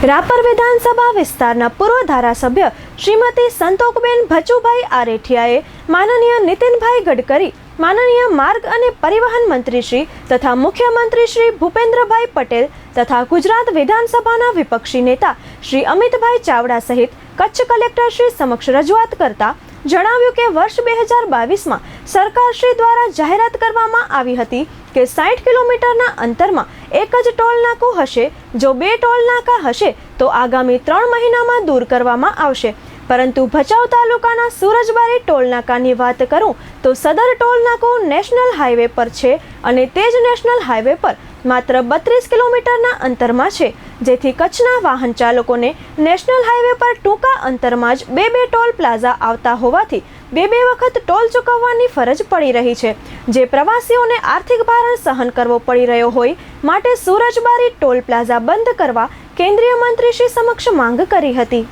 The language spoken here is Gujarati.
રાપર વિધાનસભા વિસ્તારના પૂર્વ ધારાસભ્ય શ્રીમતી સંતોકબેન ભચુભાઈ આરેઠિયાએ માનનીય નીતિનભાઈ ગડકરી, માનનીય માર્ગ અને પરિવહન મંત્રી શ્રી તથા મુખ્યમંત્રી શ્રી ભૂપેન્દ્રભાઈ પટેલ તથા ગુજરાત વિધાનસભાના વિપક્ષી નેતા શ્રી અમિતભાઈ ચાવડા સહિત કચ્છ કલેક્ટર શ્રી સમક્ષ રજૂઆત કરતા જણાવ્યું કે વર્ષ બે હજાર બાવીસમાં સરકારશ્રી દ્વારા જાહેરાત કરવામાં આવી હતી કે સાઠ કિલોમીટરના અંતરમાં એક જ ટોલ નાકું હશે. જો બે ટોલ નાકા હશે, તો આગામી ત્રણ મહિનામાં દૂર કરવામાં આવશે. પરંતુ ભચાઉ તાલુકાના સુરજબારી ટોલ નાકાની વાત કરું, તો સદર ટોલ નાકું નેશનલ હાઈવે પર છે અને તે જ નેશનલ હાઈવે પર માત્ર બત્રીસ કિલોમીટરના અંતરમાં છે, જેથી કચ્છના વાહન ચાલકોને નેશનલ હાઈવે પર ટૂંકા અંતરમાં જ બે બે ટોલ પ્લાઝા આવતા હોવાથી બે બે વખત ટોલ ચૂકવવાની ફરજ પડી રહી છે. જે પ્રવાસીઓને આર્થિક ભારણ સહન કરવો પડી રહ્યો હોય માટે સુરજબારી ટોલ પ્લાઝા બંધ કરવા કેન્દ્રીય મંત્રી શ્રી સમક્ષ માંગ કરી હતી.